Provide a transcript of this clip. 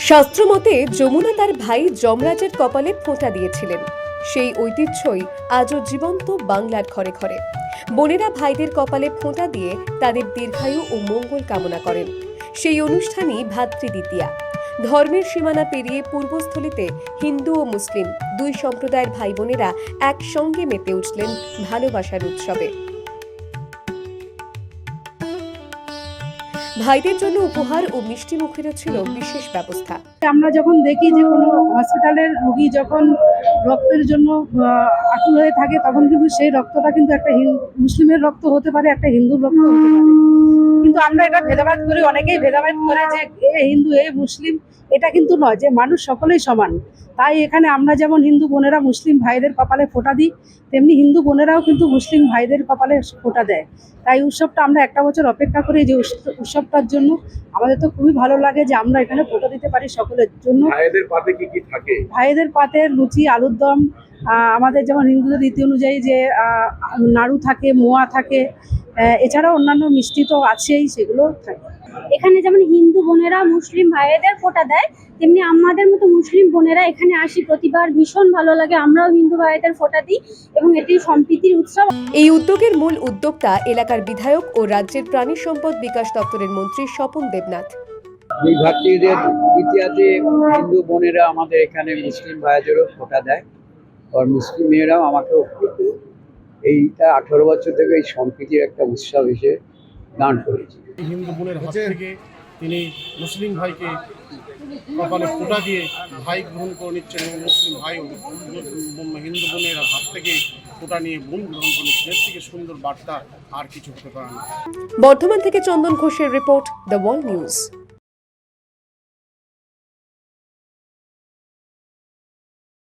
শাস্ত্রমতে যমুনা তার ভাই যমরাজের কপালে ফোঁটা দিয়েছিলেন। সেই ঐতিহ্যই আজও জীবন্ত বাংলার ঘরে ঘরে। বোনেরা ভাইদের কপালে ফোঁটা দিয়ে তাদের দীর্ঘায়ু ও মঙ্গল কামনা করেন। সেই অনুষ্ঠানই ভাতৃদ্বিতীয়া। ধর্মের সীমানা পেরিয়ে পূর্বস্থলীতে হিন্দু ও মুসলিম দুই সম্প্রদায়ের ভাই বোনেরা একসঙ্গে মেতে উঠলেন ভালোবাসার উৎসবে। ভাইদের জন্য উপহার ও মিষ্টি মুখেরও ছিল বিশেষ ব্যবস্থা। আমরা যখন দেখি যে কোনো হসপিটালের রোগী যখন রক্তের জন্য আকুল হয়ে থাকে, তখন কিন্তু সেই রক্তটা কিন্তু একটা মুসলিমের রক্ত হতে পারে, একটা হিন্দুর রক্ত হতে পারে। কিন্তু আমরা এটা ভেদাভেদ করি অনেকেই ভেদাভেদ করে যে এ হিন্দু এ মুসলিম এটা কিন্তু নয় যে মানুষ সকলেই সমান। তাই এখানে আমরা যেমন হিন্দু বোনেরা মুসলিম ভাইদের কপালে ফোঁটা দিই তেমনি হিন্দু বোনেরাও কিন্তু মুসলিম ভাইদের কপালে ফোঁটা দেয়। তাই উৎসবটা আমরা একটা বছর অপেক্ষা করি যে উৎস- উৎসবটার জন্য। আমাদের তো খুবই ভালো লাগে যে আমরা এখানে ফোঁটা দিতে পারি সকলের জন্য। ভাইদের পাতে কি কি থাকে? ভাইদের পাতে লুচি আলুর দম আমাদের যেমন হিন্দুদের রীতি অনুযায়ী যে নাড়ু থাকে মোয়া থাকে আহ, এছাড়াও অন্যান্য মিষ্টি তো আছেই সেগুলো থাকে। এখানে যেমন হিন্দু বোনেরা মুসলিম ভাইয়েদের ফোঁটা দেয় তেমনি আমাদের মতো মুসলিম বোনেরা এখানে আসি প্রতিবার ভীষণ ভালো লাগে আমরাও হিন্দু ভাইয়েদের ফোটা দিই এবং এটি সম্প্রীতির উৎসব। এই উদ্যোগের মূল উদ্যোক্তা এলাকার বিধায়ক ও রাজ্যের প্রাণী সম্পদ বিকাশ দপ্তরের মন্ত্রী স্বপন দেবনাথ। এই ভাতৃদের ইতিহাসে হিন্দু বোনেরা আমাদের এখানে মুসলিম ভাইদেরও ফোটা দেয় আর মুসলিম মেয়েরাও আমাকেও দেয়। এইটা আঠারো বছর থেকে এই সম্প্রীতির একটা উৎসব হিসেবে দান করেছি। হিন্দু বোনের হাত থেকে তিনি মুসলিম ভাইকে কপালে ফোঁটা দিয়ে ভাই গ্রহণ করে নিচ্ছেন এবং মুসলিম ভাইও হিন্দু বোনের হাত থেকে ফোঁটা নিয়ে বোন গ্রহণ করে নিচ্ছেন। এর থেকে সুন্দর বার্তা আর কিছু হতে পারে না। বর্ধমান থেকে চন্দন ঘোষের রিপোর্ট দ্য ওয়াল নিউজ।